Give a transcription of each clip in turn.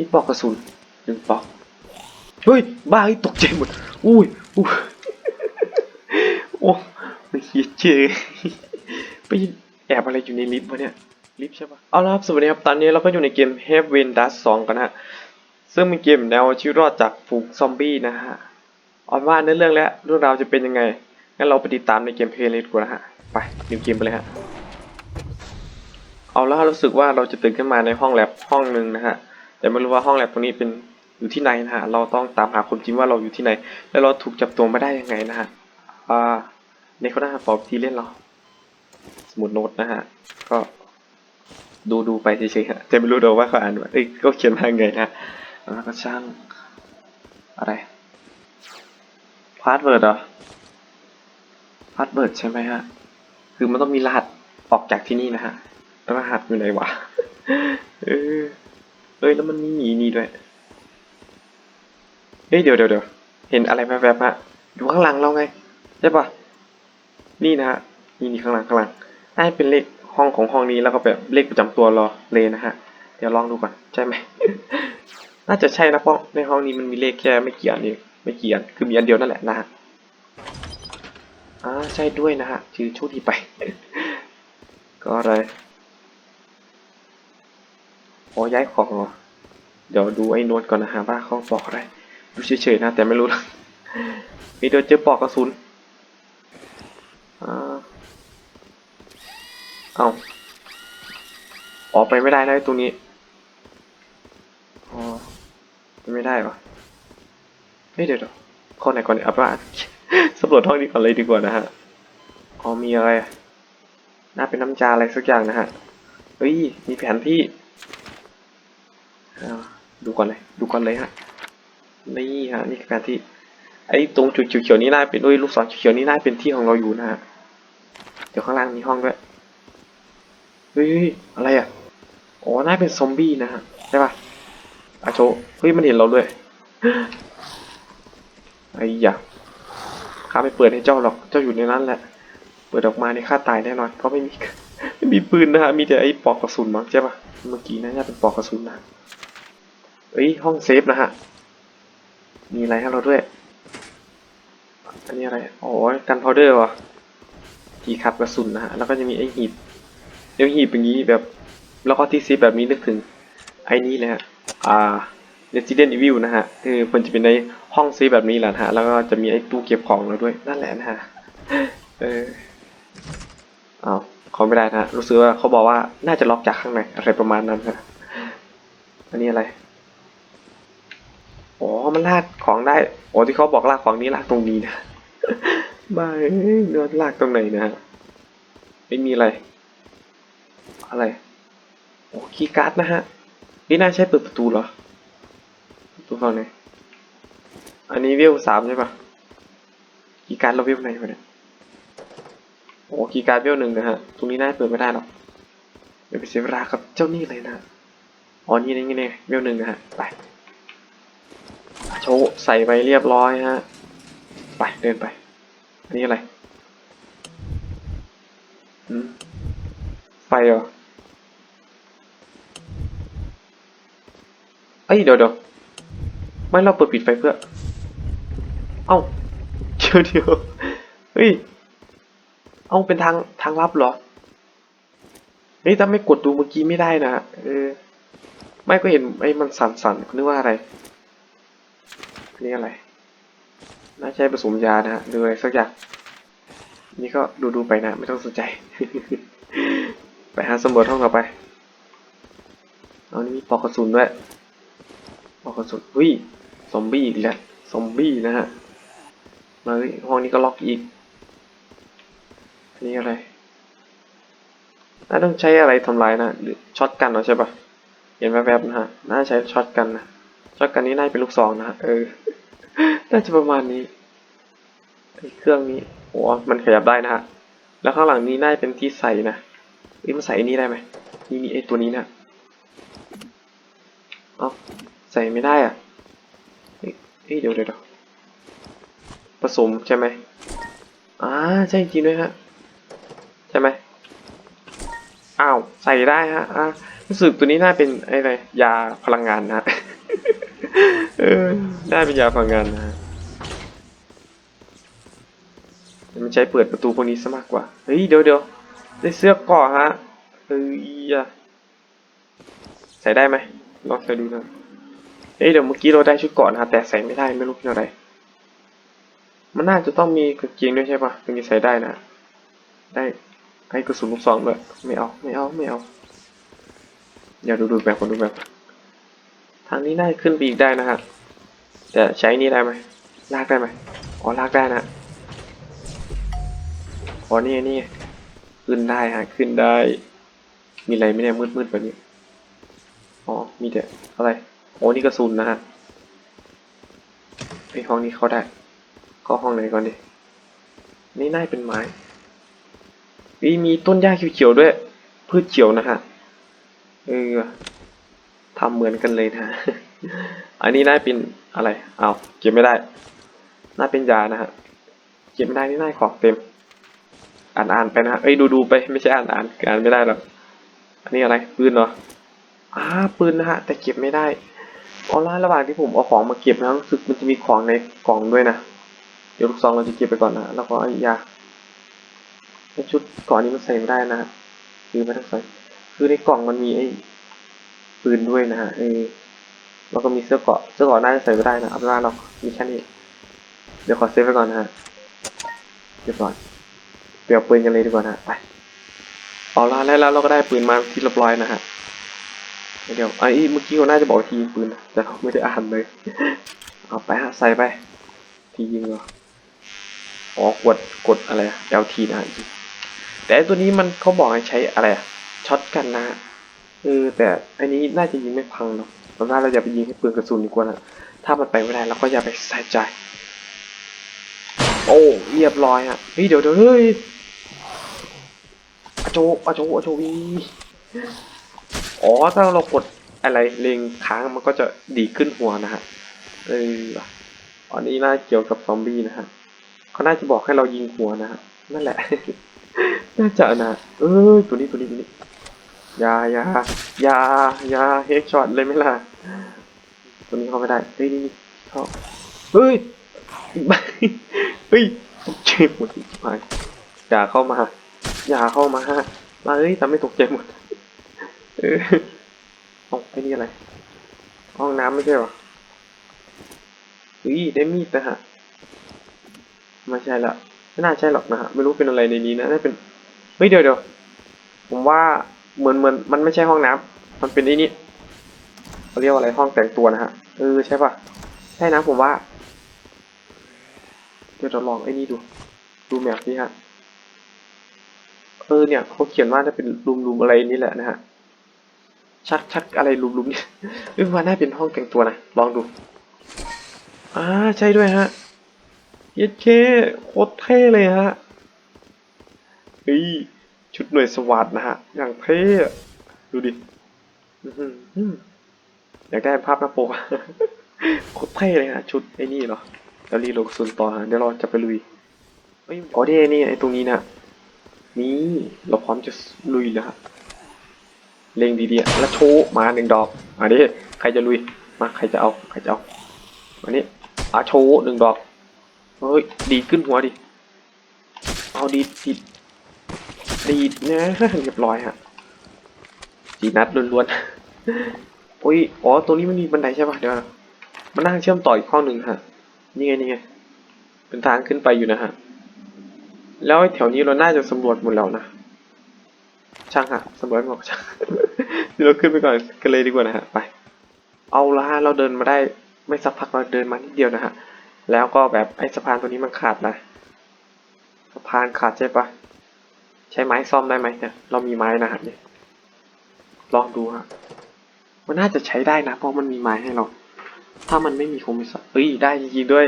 นี่ปอกกระสุนหนึ่งปอก เฮ้ย บ้าเฮ้ตกใจหมด อุ้ยอุ้ยโอ้ไม่คิดเจอไปแอบอะไรอยู่ในลิฟต์วะเนี่ย ลิฟต์ใช่ปะเอาละครับ สวัสดีครับ ตอนนี้เราก็อยู่ในเกม Heaven Dust 2 กันนะฮะ ซึ่งเป็นเกมแนวชีวิตรอดจากฝูงซอมบี้นะฮะเอาว่าเนื้อเรื่องและเรื่องราวจะเป็นยังไง งั้นเราไปติดตามในเกมเพลย์เลยดีกว่านะฮะ ไปดูเกมไปเลยฮะ เอาแล้วรู้สึกว่าเราจะตื่นขึ้นมาในห้องแลบห้องหนึ่งนะฮะ แต่ไม่รู้ว่าห้องแลบตรงนี้เป็นอยู่ที่ไหนนะฮะ เราต้องตามหาคนจริงว่าเราอยู่ที่ไหน แล้วเราถูกจับตัวมาได้ยังไงนะฮะ อ่าในเขาหน้าปอบทีเล่นเรา สมุดโน้ตนะฮะ ก็ดูดูไปเฉยๆฮะแต่ไม่รู้เดี๋ยวว่าเขาอ่านว่าเอ้ยก็เขียนมาไงนะแล้วก็ช่าง อะไร พาสเวิร์ดเหรอ พาสเวิร์ดใช่ไหมฮะ คือมันต้องมีรหัสออกจากที่นี่นะฮะ รหัสอยู่ไหนวะ เออ เอ้ยแล้วมันมีหมีนี่ด้วยเฮ้ยเดี๋ยวเดี๋ยวเดี๋ยวเห็นอะไรแวบๆฮะอยู่ข้างหลังเราไงใช่ปะนี่นะฮะนี่นี่ข้างหลังข้างหลังน่าจะเป็นเลขห้องของห้องนี้แล้วก็แบบเลขประจำตัวรอเลยนะฮะเดี๋ยวลองดูก่อนใช่ไหมน่าจะใช่นะเพราะในห้องนี้มันมีเลขแค่ไม่กี่อันเองไม่กี่อันคือมีอันเดียวนั่นแหละนะฮะอ่าใช่ด้วยนะฮะชื่อโชคดีไป ก็อะไร โอ้ย้ายของเหรอ เดี๋ยวดูไอ้น้ตก่อนนะฮะว่าเขาบอกอะไรดูเฉยๆนะแต่ไม่รู้หรอกมีเดี๋ยวเจอปอกกระสุนอ่าเอาออกไปไม่ได้นะไอ้ตรงนี้อ๋อไม่ได้เหรอเฮ้ยเดี๋ยวข้อไหนก่อนเนี่ยเอาไปนว่าสำรวจห้องนี้ก่อนเลยดีกว่านะฮะอ๋อมีอะไรน่าเป็นน้ำจาอะไรสักอย่างนะฮะเฮ้ยมีแผนที่ ดูก่อนเลย ดูก่อนเลยฮะ นี่ฮะ นี่คือแผนที่ ไอ้ตรงจุดเขียวๆนี้น่าเป็นด้วยลูกศรเขียวๆนี้น่าเป็นที่ของเราอยู่นะฮะ เดี๋ยวข้างล่างมีห้องด้วย เฮ้ย อะไรอะ อ๋อ น่าเป็นซอมบี้นะฮะ ใช่ป่ะอาโชเฮ้ย มันเห็นเราด้วย ไอ้ยะข้าไม่เปิดให้เจ้าหรอก เจ้าอยู่ในนั้นแหละ เปิดออกมาในข้าตายแน่นอน เพราะไม่มี ไม่มีปืนนะฮะ มีแต่ไอ้ปลอกกระสุนมั้งใช่ปะเมื่อกี้น่าจะเป็นปลอกกระสุนนะ เอ้ยห้องเซฟนะฮะ มีอะไรให้เราด้วย อันนี้อะไรอ๋อกันพาวเดอร์วะที่ขับกระสุนนะฮะ แล้วก็จะมีไอ้หีบเดี๋ยวหีบอย่างนี้แบบ แล้วก็ที่เซฟแบบนี้นึกถึงไอ้นี่เลยฮะ อ่า Resident Evil นะฮะ คือมันจะเป็นในห้องเซฟแบบนี้แหละฮะ แล้วก็จะมีไอ้ตู้เก็บของเราด้วย นั่นแหละนะฮะ เออเอาเขาไม่ได้นะฮะรู้สึกว่าเขาบอกว่าน่าจะล็อกจากข้างในอะไรประมาณนั้นฮะอันนี้อะไร อ๋อ มันลากของได้โอ้ที่เขาบอกลากของนี้ลากตรงนี้นะบ้าเอ้ยเนื้อลากตรงไหนนะฮะ ไม่มีอะไร อะไร โอ้คีย์การ์ดนะฮะ นี่น่าใช้เปิดประตูเหรอ ประตูฝั่งไหน อันนี้เวสามใช่ปะคีย์การ์ดเราเวไหนวะเนี่ยโอ้คีย์การ์ดเวหนึ่งนะฮะ ตรงนี้น่าเปิดไม่ได้หรอกเดี๋ยวไปเสียเวลากับเจ้านี่เลยนะอ๋อนี่นี่นี่เวหนึ่งนะฮะ ไป โชว์ใส่ไปเรียบร้อยฮะ ไป เดินไป อันนี้อะไรไฟเหรอเอ้ยเดี๋ยวเดี๋ยวไม่เราเปิดปิดไฟเพื่อ เอ้าเดี๋ยวเดี๋ยวเฮ้ย เอาเป็นทางทางลับเหรอเฮ้ยถ้าไม่กดดูเมื่อกี้ไม่ได้นะเออไม่ก็เห็นไอ้มันสั่นๆนึกว่าอะไร อันนี้อะไร น่าใช่ผสมยานะฮะหรืออะไรสักอย่าง นี่ก็ดูดูๆไปนะ ไม่ต้องสนใจ ไปหาสำรวจห้องต่อไป เอานี่มีปอกกระสุนด้วย ปอกกระสุนอุ้ย ซอมบี้อีกแล้ว ซอมบี้นะฮะ มาห้องนี้ก็ล็อกอีก อันนี้อะไรน่าต้องใช้อะไรทำลายนะ หรือช็อตกันเหรอใช่ปะเห็นแวบๆนะฮะ น่าใช้ช็อตกันนะ ช็อตกันนี้น่าจะเป็นลูกซองนะ เออ น่าจะประมาณนี้เครื่องนี้โอ้มันขยับได้นะฮะ แล้วข้างหลังนี้น่าจะเป็นที่ใส่นะเอ้ยมันใส่อันนี้ได้ไหมนี่นี่ไอตัวนี้นะเอาใส่ไม่ได้อะเอ้ยเดี๋ยวเดี๋ยวผสมใช่ไหมอ่าใช่จริงด้วยฮะ ใช่ไหมอ้าว ใส่ได้ฮะอ่ารู้สึกตัวนี้น่าเป็นไอ้อะไรยาพลังงานนะ เออ ได้เป็นยาพังงานนะฮะมันใช้เปิดประตูพวกนี้ซะมากกว่า เฮ้ย เดี๋ยวเดี๋ยวได้เสื้อกราะฮะเอ้ยอะใส่ได้ไหมลองใส่ดูนะเอ้ยเดี๋ยวเมื่อกี้เราได้ชุดเกราะนะฮะแต่ใส่ไม่ได้ไม่รู้เป็นอะไร มันน่าจะต้องมีกางเกงด้วยใช่ปะถึงจะใส่ได้นะ ได้ให้กระสุนลูกซองด้วยไม่เอาไม่เอาไม่เอาอย่าดูดูแบบคนดูแบบ ทางนี้ได้ขึ้นไปอีกได้นะฮะแต่ใช้นี่ได้ไหมลากได้ไหมอ๋อลากได้นะอ๋อนี่นี่ขึ้นได้ฮะขึ้นได้ มีอะไรไม่เนี่ยมืดๆแบบนี้อ๋อมีแต่อะไรโอ้นี่กระสุนนะฮะไอห้องนี้เขาได้เข้าห้องไหนก่อนดินี่น่าเป็นไม้อีมีต้นหญ้าเขียวๆด้วย พืชเขียวนะฮะเออ ทำเหมือนกันเลยนะ อันนี้น่าเป็นอะไรเอาเก็บไม่ได้ น่าเป็นยานะฮะ เก็บไม่ได้นี่น่าของเต็ม อ่านอ่านไปนะเอ้ยดูดูไปไม่ใช่อ่านอ่านอ่านไม่ได้หรอก อันนี้อะไรปืนเหรออ่าปืนนะฮะ แต่เก็บไม่ได้ออนไลน์ระหว่างที่ผมเอาของมาเก็บนะรู้สึกมันจะมีของในกล่องด้วยนะ เดี๋ยวลูกซองเราจะเก็บไปก่อนนะ แล้วก็ไอยาชุดก่อนนี้มันใส่ไม่ได้นะฮะคือไม่ต้องใส่ คือในกล่องมันมีไอ้ ปืนด้วยนะฮะเออแล้วก็มีเสื้อเกาะเสื้อเกาะน่าจะใส่ไม่ได้นะอาเป็นว่าเรามีแค่นี้ เดี๋ยวขอเซฟไว้ก่อนนะฮะเรียบร้อยเปลี่ยนปืนกันเลยดีกว่านะไปเอาละแล้วแล้วเราก็ได้ปืนมาที่เรียบร้อยนะฮะเดี๋ยวไอ้เมื่อกี้เขาน่าจะบอกทียิงปืนนะแต่เขาไม่ได้อ่านเลยเอาไปฮะใส่ไปทียิงเหรออ๋อกดกดอะไรอะ LT นะฮะแต่ตัวนี้มันเขาบอกให้ใช้อะไรอะช็อตกันนะฮะ เออแต่อันนี้น่าจะยิงไม่พังเนาะเราน่าเราอย่าไปยิงให้ปืนกระสุนดีกว่านะถ้ามันไปไม่ได้เราก็อย่าไปใส่ใจ โอ้เรียบร้อยฮะเฮ้ยเดี๋ยวเดี๋ยวเฮ้ยอาโจอาโจอาโจวีอ๋อถ้าเรากดอะไรเล็งค้างมันก็จะดีขึ้นหัวนะฮะเอออันนี้น่าเกี่ยวกับซอมบี้นะฮะเขาน่าจะบอกให้เรายิงหัวนะฮะนั่นแหละน่าจะนะเออตัวนี้ตัวนี้ตัวนี้ ยาอยาอยาอยาเฮกช็อตเลยไหมล่ะตัวนี้เข้าไม่ได้ เฮ้ยนี่เข้าเฮ้ย เฮ้ยตกใจหมดไปอย่าเข้ามา อย่าเข้ามามาเอ้ยทำให้ตกใจหมด เออเอาไอ้นี่อะไร ห้องน้ำไม่ใช่หรอเฮ้ยได้มีดนะฮะไม่ใช่ละ ไม่น่าใช่หรอกนะฮะ ไม่รู้เป็นอะไรในนี้นะ น่าเป็น เฮ้ยเดี๋ยวเดี๋ยวผมว่า เหมือนเหมือนมันไม่ใช่ห้องน้ำมันเป็นไอ้นี่เขาเรียกว่าอะไรห้องแต่งตัวนะฮะเออใช่ปะใช่นะผมว่า เดี๋ยวเราลองไอ้นี่ดู ดูแมปนี่ฮะเออเนี่ยเขาเขียนว่าจะเป็นลุมๆอะไรนี่แหละนะฮะชักชักอะไรลุมๆเนี่ยเออว่าน่าเป็นห้องแต่งตัวนะ ลองดู อ่า ใช่ด้วยฮะเย็ดเคโคตรเท่เลยฮะเฮ้ย ชุดหน่วยสวัสดนะฮะ อย่างเท่ดูดิอยากได้ภาพหน้าโปกอะโคตรเท่เลยฮะชุดไอ้นี่เหรอแล้วรีโหลดกระสุนต่อฮะเดี๋ยวเราจะไปลุยเฮ้ยอ๋อที่นี่ไอ้ตรงนี้นะนี่เราพร้อมจะลุยแล้วฮะเล็งดีๆแล้วโชว์มาหนึ่งดอกมาดิใครจะลุยมาใครจะเอาใครจะเอามานี่อะโชว์หนึ่งดอกเฮ้ยดีขึ้นหัวดิเอาดีด ดีดดีดนะเรียบร้อยฮะดีนัดล้วนๆโอ้ยอ๋อตรงนี้มันมีบันไดใช่ปะเดี๋ยวนะมันนั่งเชื่อมต่ออีกห้องหนึ่งฮะนี่ไงนี่ไงเป็นทางขึ้นไปอยู่นะฮะแล้วแถวนี้เราน่าจะสำรวจหมดแล้วนะช่างฮะสำรวจหมดช่างเดี๋ยวเราขึ้นไปก่อนกันเลยดีกว่านะฮะไป เอาละฮะเราเดินมาได้ไม่สักพักเราเดินมานิดเดียวนะฮะแล้วก็แบบไอ้สะพานตัวนี้มันขาดนะสะพานขาดใช่ปะ ใช้ไม้ซ่อมได้ไหมเนี่ย เรามีไม้นะฮะเนี่ย ลองดูฮะมันน่าจะใช้ได้นะ เพราะมันมีไม้ให้เรา ถ้ามันไม่มีคงไม่สักเอ้ย ได้จริงๆด้วย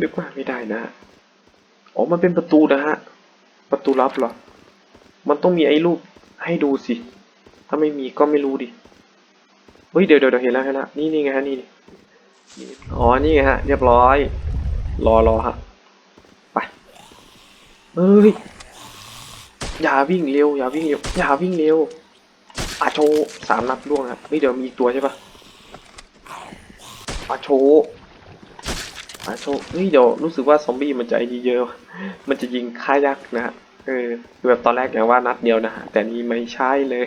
นึกว่าไม่ได้นะฮะอ๋อ มันเป็นประตูนะฮะ ประตูลับเหรอ มันต้องมีไอ้รูปให้ดูสิ ถ้าไม่มีก็ไม่รู้ดิ เฮ้ย เดี๋ยวเดี๋ยวเห็นแล้วเห็นแล้ว นี่นี่ไงฮะ นี่นี่อ๋อ นี่ไงฮะ เรียบร้อย รอรอฮะ ไปเฮ้ย อย่าวิ่งเร็วอย่าวิ่งเร็วอย่าวิ่งเร็วอาโชสามนัดล่วงฮะเฮ้ยเดี๋ยวมีอีกตัวใช่ปะอาโชอาโชว์เฮ้ยเดี๋ยวรู้สึกว่าซอมบี้มันจะไอ้นี่เยอะ มันจะยิงค่ายักษ์นะฮะเออคือแบบตอนแรกอย่างว่านัดเดียวนะฮะแต่นี่ไม่ใช่เลย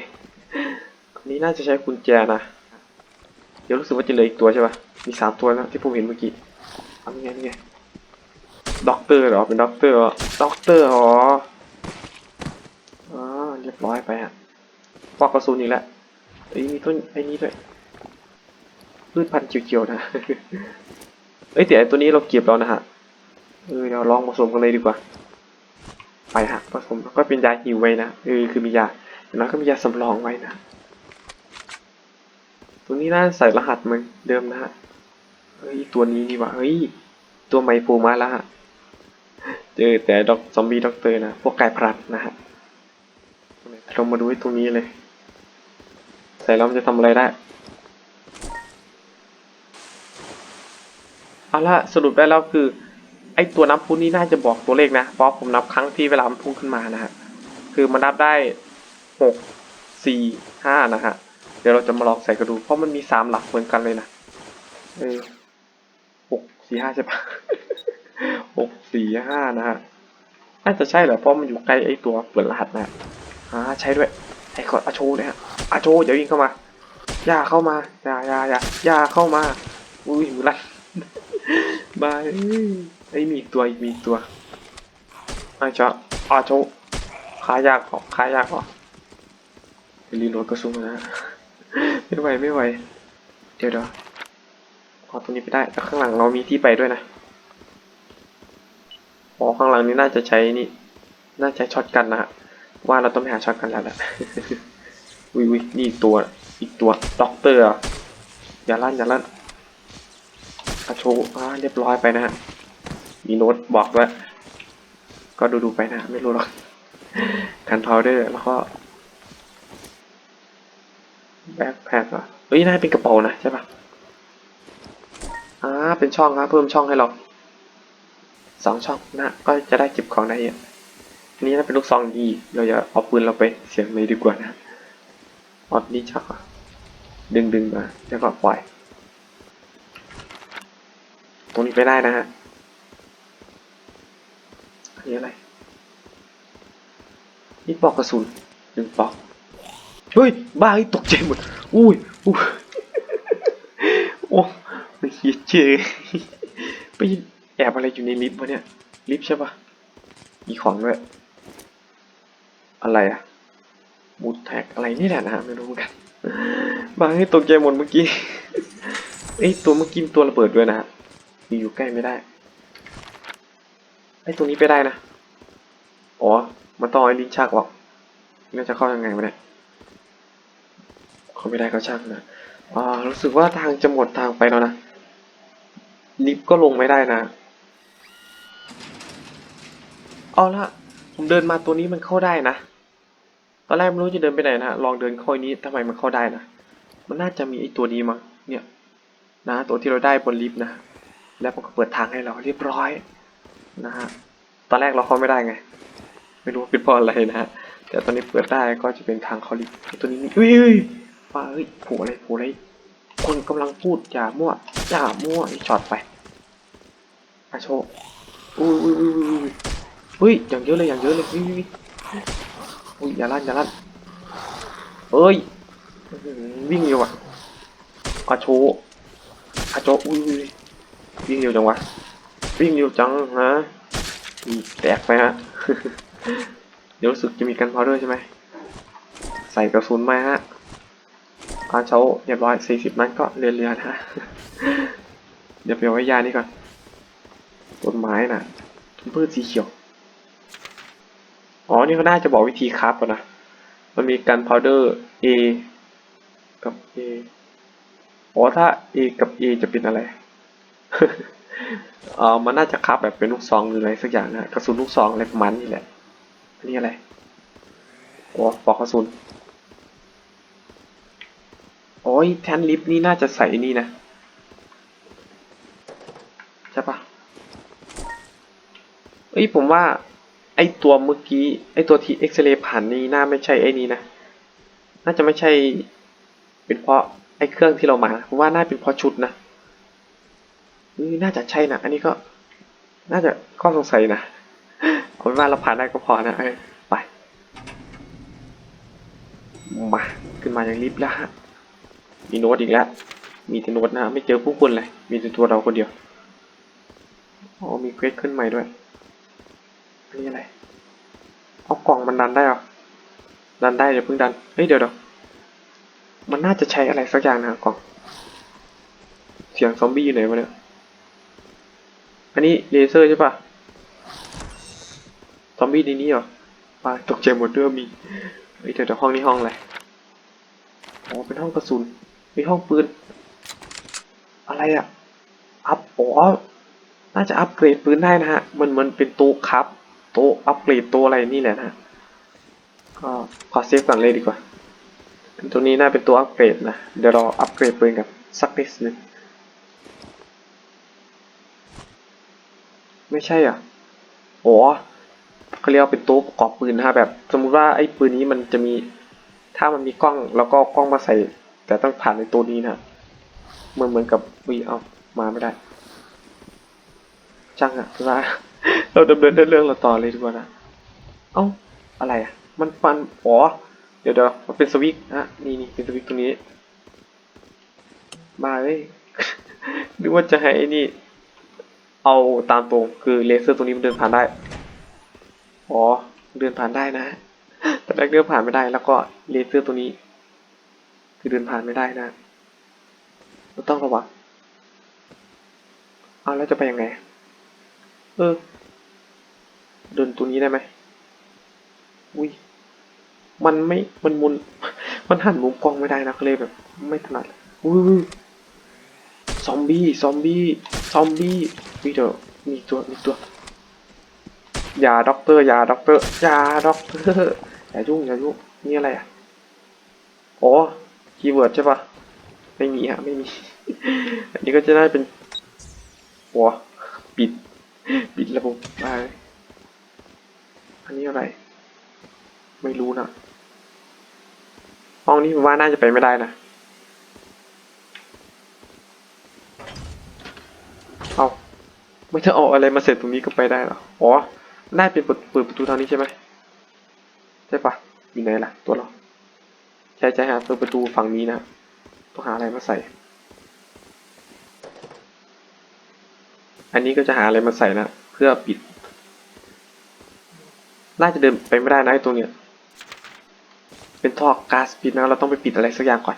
อันนี้น่าจะใช้กุญแจนะเดี๋ยวรู้สึกว่าจะเหลืออีกตัวใช่ปะมีสามตัวนะที่ผมเห็นเมื่อกี้เอาไงนี่ไงด็อกเตอร์เหรอเป็นด็อกเตอร์ด็อกเตอร์อ๋อ เรียบร้อยไปฮะปอกกระสุนอีกแล้วเอ้ยมีต้นไอ้นี้ด้วยพืชพันธุ์เขียวๆนะเอ้ยแต่ไอ้ตัวนี้เราเก็บแล้วนะฮะเออเดี๋ยวลองผสมกันเลยดีกว่า ไปฮะผสมก็เป็นยาหิวไว้นะเออคือมียาอย่างน้อยก็มียาสำรองไว้นะตัวนี้น่าใส่รหัสเหมือนเดิมนะฮะเฮ้ยตัวนี้นี่ว่าเฮ้ยตัวใหม่โผล่มาแล้วฮะเจอแต่ด็อกซอมบี้ด็อกเตอร์นะพวกไก่พลัดนะฮะ เรามาดูไอ้ตรงนี้เลยใส่แล้วมันจะทำอะไรได้เอาละสรุปได้แล้วคือ ไอ้ตัวนับพุนี้น่าจะบอกตัวเลขนะเพราะผมนับครั้งที่เวลามันพุ่งขึ้นมานะฮะคือมันนับได้หกสี่ห้านะฮะเดี๋ยวเราจะมาลองใส่กระดูเพราะมันมีสามหลักเหมือนกันเลยนะเออหกสี่ห้าใช่ปะหกสี่ห้านะฮะน่าจะใช่แหละเพราะมันอยู่ใกล้ไอ้ตัวเปิดรหัสนะ อ่าใช่ด้วยไอ้ขออาโชเนี่ยฮะอาโชเดี๋ยวยิงเข้ามาอย่าเข้ามาอย่าอย่าอย่าอย่าเข้ามาอุ้ยมือลั่นบายไอ้มีอีกตัวอีกมีอีกตัวอาโชอาโชขายากเหรอขายากเหรอรีโหลดกระสุนนะไม่ไหวไม่ไหวเดี๋ยวเดี๋ยวขอตรงนี้ไปได้แต่ข้างหลังเรามีที่ไปด้วยนะอ๋อข้างหลังนี้น่าจะใช้นี่น่าจะช็อตกันนะฮะ ว่าเราต้องไปหาช็อตกันแล้วแหละวิวินี่ตัวอีกตัวด็อกเตอร์อย่าลั่นอย่าลั่นอาโชอ่าเรียบร้อยไปนะฮะมีโน้ตบอกไว้ก็ดูดูไปนะ ไม่รู้หรอกกันพาวเดอร์แล้วก็แบ็คแพ็คอะเอ้ยน่าจะเป็นกระเป๋านะใช่ปะอ่าเป็นช่องครับเพิ่มช่องให้เราสองช่องนะก็จะได้เก็บของได้เยอะ นนี้น่าเป็นลูกซองดีเราจะเอาปืนเราไปเสียงเลยดีกว่านะออดนี่ชักดึงดึงมาแล้วก็ปล่อย ตรงนี้ไปได้นะฮะอันนี้อะไรนี่ปลอกกระสุนหนึ่งปลอกเฮ้ยบ้าเฮ้ตกใจหมดอุ้ยอุ้ยโอ้ไม่คิดเจอไปแอบอะไรอยู่ในลิฟต์วะเนี่ยลิฟต์ใช่ปะมีของด้วย อะไรอะบูทแท็กอะไรนี่แหละนะไม่รู้เหมือนกันบ้าให้ตกใจหมดเมื่อกี้เอ้ยตัวเมื่อกี้ตัวระเบิดด้วยนะอยู่ใกล้ไม่ได้ไอตรงนี้ไปได้นะอ๋อมันต้องไอ้ลิ้นชักหรอกน่าจะเข้ายังไงวะเนี่ยเขาไม่ได้ก็ช่างนะอ่ารู้สึกว่าทางจะหมดทางไปแล้วนะลิฟต์ก็ลงไม่ได้นะเอาละผมเดินมาตัวนี้มันเข้าได้นะ ตอนแรกไม่รู้จะเดินไปไหนนะ ลองเดินเข้าอันนี้ทำไมมันเข้าได้นะ มันน่าจะมีไอ้ตัวนี้มั้ง เนี่ย นะ ตัวที่เราได้บนลิฟต์นะ แล้วมันก็เปิดทางให้เราเรียบร้อย นะฮะ ตอนแรกเราเข้าไม่ได้ไง ไม่รู้เป็นเพราะอะไรนะฮะ แต่ตอนนี้เปิดได้ก็จะเป็นทางเข้าลิฟต์ตัวนี้นี่อุ้ยอุ้ยว่าเฮ้ยผูอะไรผูอะไร คนกำลังพูดอย่ามั่วอย่ามั่วไอ้ช็อตไปอาโชอุ้ยอุ้ยอุ้ยอุ้ยอุ้ยอุ้ยอย่างเยอะเลยอย่างเยอะเลยอุ้ยอุ้ย อุ้ยอย่าลั่นอย่าลั่นเอ้ยอื้อหือวิ่งเร็วอะอาโชว์อาโชอุ้ยอุ้ยอุ้ยวิ่งเร็วจังวะวิ่งเร็วจังฮะแตกไปฮะเดี๋ยวรู้สึกจะมีกันพาวเดอร์ใช่ไหมใส่กระสุนมาฮะอาเช้าเรียบร้อยสี่สิบนัดก็เรือๆนะ เดี๋ยวไปเอาไว้ยานี่ก่อนต้นไม้น่ะพืชสีเขียว อ๋อ นี่เขาน่าจะบอกวิธีคราฟก่อนนะ มันมีกันพาวเดอร์ A กับ A อ๋อ ถ้า A กับ A จะเป็นอะไร เออมันน่าจะคราฟแบบเป็นลูกซองหรืออะไรสักอย่างนะกระสุนลูกซองอะไรประมาณนี้แหละ อันนี้อะไรอ๋อปอกกระสุนโอ้ยแทนลิฟต์นี่น่าจะใส่นี่นะใช่ปะเอ้ยผมว่า ไอตัวเมื่อกี้ไอตัวที่เอ็กซเรย์ผ่านนี่น่าไม่ใช่ไอนี้นะ น่าจะไม่ใช่ เป็นเพราะไอเครื่องที่เรามาผมว่าน่าเป็นเพราะชุดนะเอ้ยน่าจะใช่นะอันนี้ก็ น่าจะข้อสงสัยนะเอาเป็นว่าเราผ่านได้ก็พอนะไปมาขึ้นมาอย่างรีบแล้วฮะมีโน้ตอีกแล้วมีแต่โน้ตนะไม่เจอผู้คนเลย มีแต่ตัวเราคนเดียวอ๋อมีเควสขึ้นใหม่ด้วย นนี้อะไรเอากล่องมันดันได้หรอดันได้เดี๋ยวเพิ่งดันเฮ้ยเดี๋ยวเดี๋ยวมันน่าจะใช้อะไรสักอย่างนะกล่อง เสียงซอมบี้อยู่ไหนวะเนี่ยอันนี้เลเซอร์ใช่ปะซอมบี้ในนี้เหรอปาตกใจหมดเรื่องมีเฮ้ยเดี๋ยวห้องนี้ห้องอะไรอ๋อเป็นห้องกระสุนมีห้องปืน อะไรอะอัพอ๋อน่าจะอัปเกรดปืนได้นะฮะ มันมันเป็นต๊ะครับ ต๊ะอัปเกรดต๊ะอะไรนี่แหละนะฮะก็ขอเซฟก่อนเลยดีกว่าตัวนี้น่าเป็นตัวอัปเกรดนะ เดี๋ยวเราอัปเกรดปืนกับสักนิดนึงไม่ใช่อะโอ้เขาเรียกเป็นตัวประกอบปืนนะฮะแบบ สมมุติว่าไอ้ปืนนี้มันจะมี ถ้ามันมีกล้องแล้วก็กล้องมาใส่ แต่ต้องผ่านในตัวนี้นะเหมือนเหมือนกับวีเอามาไม่ได้ช่างอะคือว่า เราดำเนินเรื่องเราต่อเลยดีกว่านะเอ้าอะไรอะ มันฟันอ๋อเดี๋ยวเดี๋ยวมันเป็นสวิตช์นะนี่นี่เป็นสวิตตรงนี้ มาเลยนึกว่าจะให้ไอ้นี่ เอาตามตรงคือเลเซอร์ตรงนี้มันเดินผ่านได้อ๋อเดินผ่านได้นะแต่แรกเดินผ่านไม่ได้ แล้วก็เลเซอร์ตัวนี้ คือเดินผ่านไม่ได้นะเราต้องระวังเอาแล้วจะไปยังไง เออ เดินตัวนี้ได้ไหมอุ้ยมันไม่ มันมุน มันหันมุมกล้องไม่ได้นะก็เลยแบบ ไม่ถนัดอุ้ยซอมบี้ ซอมบี้ ซอมบี้วิเดี๋ยวมีตัวมีตัว อย่าด็อกเตอร์ อย่าด็อกเตอร์ อย่าด็อกเตอร์ อย่ายุ่ง อย่ายุ่ง นี่อะไรอะ อ๋อ คีย์เวิร์ดใช่ปะไม่มีฮะ ไม่มี อันนี้ก็จะได้เป็นหัวปิด ปิดระบบไปอันนี้อะไร ไม่รู้นะห้องนี้ผมว่าน่าจะไปไม่ได้นะ เอาไม่จะเอาอะไรมาเสร็จตรงนี้ก็ไปได้หรอ อ๋อได้เป็นปิดเปิดประตูทางนี้ใช่ไหมใช่ปะอยู่ไหนล่ะ ตัวเรา ใช่ใช่ฮะเปิดประตูฝั่งนี้นะ ต้องหาอะไรมาใส่ อันนี้ก็จะหาอะไรมาใส่นะเพื่อปิด น่าจะเดินไปไม่ได้นะไอ้ตรงเนี้ย เป็นท่อก๊าซปิดนะเราต้องไปปิดอะไรสักอย่างก่อน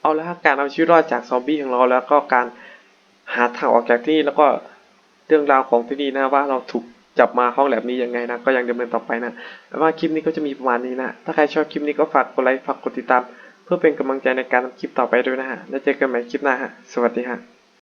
เอาแล้วการเอาชีวิตรอดจากซอมบี้ของเราแล้วก็การหาทางออกจากที่นี่แล้วก็เรื่องราวของที่นี่นะว่าเราถูกจับมาห้องแลบนี้ยังไงนะก็ยังดำเนินต่อไปนะแล้วว่าคลิปนี้ก็จะมีประมาณนี้นะ ถ้าใครชอบคลิปนี้ก็ฝากกดไลค์ฝากกดติดตาม เพื่อเป็นกำลังใจในการทำคลิปต่อไปด้วยนะฮะแล้วเจอกันใหม่คลิปหน้าฮะสวัสดีฮะ